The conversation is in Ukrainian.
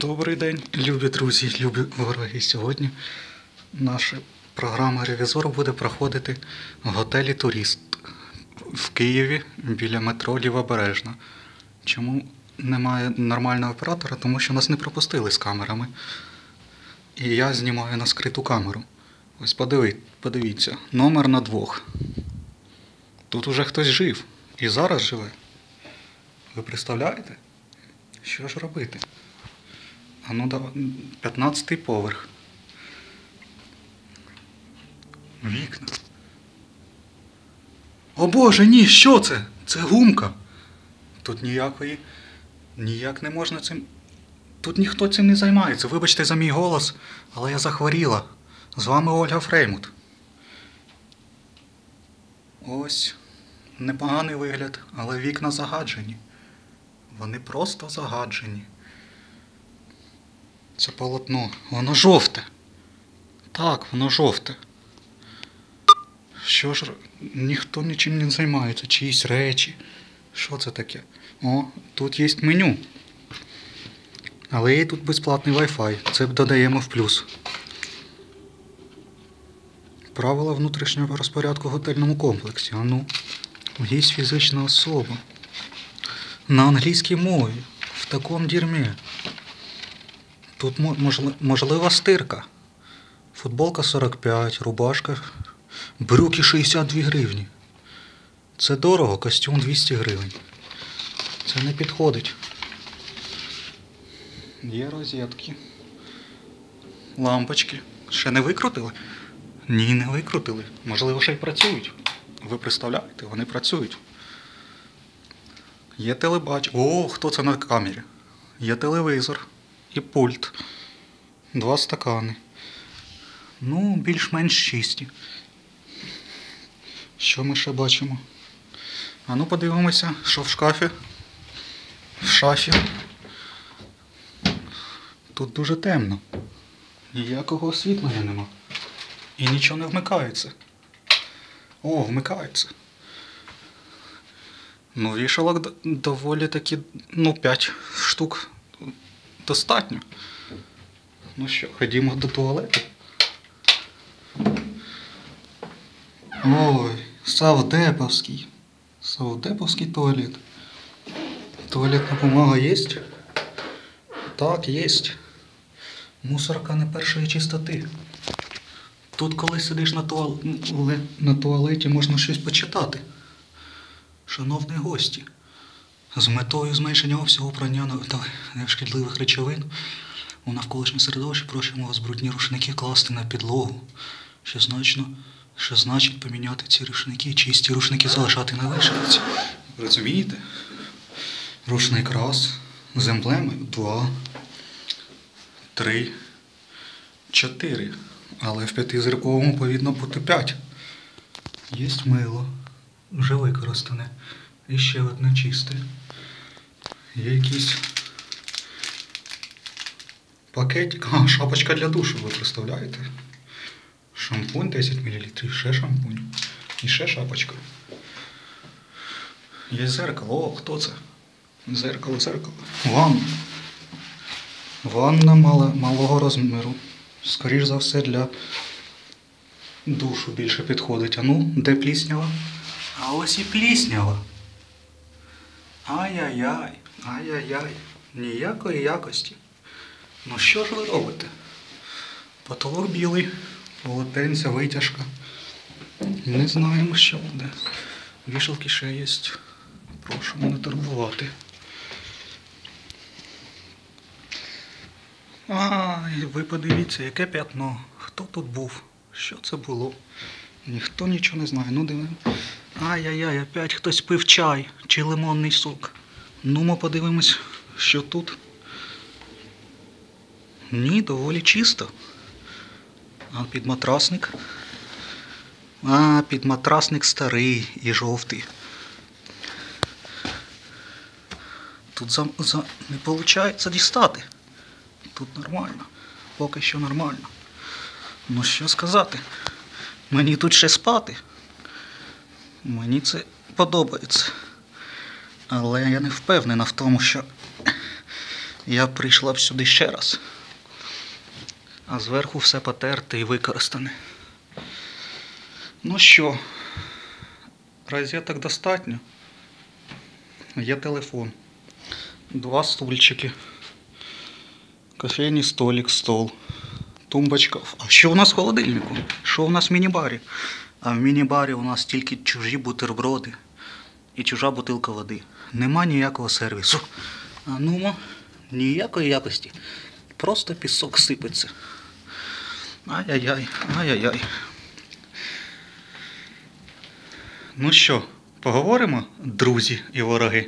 Добрий день, любі друзі, любі вороги. Сьогодні наша програма Ревізор буде проходити в готелі Туріст в Києві біля метро Лівобережна. Чому немає нормального оператора? Тому що нас не пропустили з камерами. І я знімаю на скриту камеру. Ось подиви, подивіться, номер на двох. Тут уже хтось жив. І зараз живе. Ви представляєте? Що ж робити? А ну давай, 15 поверх. Вікна. О Боже, ні, що це? Це гумка. Тут ніякої. Ніяк не можна цим. Тут ніхто цим не займається. Вибачте за мій голос, але я захворіла. З вами Ольга Фреймут. Ось. Непоганий вигляд, але вікна загаджені. Вони просто загаджені. Це полотно. Воно жовте. Так, воно жовте. Що ж, ніхто нічим не займається, чиїсь речі. Що це таке? О, тут є меню. Але є тут безплатний Wi-Fi. Це додаємо в плюс. Правила внутрішнього розпорядку в готельному комплексі. А ну, є фізична особа. На англійській мові. В такому дірмі. Тут мо- можлива стирка. Футболка 45, рубашка. Брюки 62 гривні. Це дорого, костюм 200 гривень. Це не підходить. Є розетки. Лампочки. Ще не викрутили? Ні, не викрутили. Можливо, ще й працюють. Ви представляєте, вони працюють. Є телебач. О, хто це на камері? Є телевізор і пульт. Два стакани. Ну, більш-менш чисті. Що ми ще бачимо? А ну подивимося, що в шкафі. В шафі. Тут дуже темно. Ніякого освітлення нема. І нічого не вмикається. О, вмикається. Ну, вішалок доволі таки, ну, 5 штук достатньо. Ну що, ходімо до туалету. Ой, Савдеповський. Савдеповський туалет. Туалетна бумага є? Так, є. Мусорка не першої чистоти. Тут, коли сидиш на, туал... на туалеті, можна щось почитати. Шановні гості, з метою зменшення обсягу прання шкідливих речовин у навколишнє середовище просимо вас брудні рушники класти на підлогу, що значно, що значить поміняти ці рушники, чисті рушники залишати на вишивці. Розумієте? Рушник раз, з емблемою два, три, чотири. Але в п'ятизірковому повинно бути п'ять. Є мило, вже використане. І ще одне чисте. Є якийсь пакетик. А, шапочка для душу, ви представляєте? Шампунь 10 мл, ще шампунь. І ще шапочка. Є зеркало. О, хто це? Зеркало, зеркало. Ванна. Ванна мала, малого розміру. Скоріш за все для душу більше підходить. А ну, де пліснява? А ось і пліснява. Ай-яй-яй, ай-яй-яй. Ніякої якості. Ну що ж ви робите? Потолок білий, полотенця, витяжка. Не знаємо, що буде. Вішалки ще є. Прошу не турбувати. Ай, ви подивіться, яке п'ятно. Хто тут був? Що це було? Ніхто нічого не знає. Ну дивимо. Ай-яй-яй, опять хтось пив чай чи лимонний сок. Ну, ми подивимось, що тут. Ні, доволі чисто. А підматрасник? А, підматрасник старий і жовтий. Тут за, за, не виходить дістати. Тут нормально. Поки що нормально. Ну що сказати? Мені тут ще спати. Мені це подобається. Але я не впевнена в тому, що я прийшла б сюди ще раз. А зверху все потерте і використане. Ну що, розеток достатньо. Є телефон. Два стульчики. Кофейний столик, стол. Тумбочка. А що у нас в холодильнику? Що у нас в міні-барі? А в міні-барі у нас тільки чужі бутерброди і чужа бутилка води. Нема ніякого сервісу. А ну, ніякої якості. Просто пісок сипеться. Ай-яй-яй, ай-яй-яй. Ну що, поговоримо, друзі і вороги?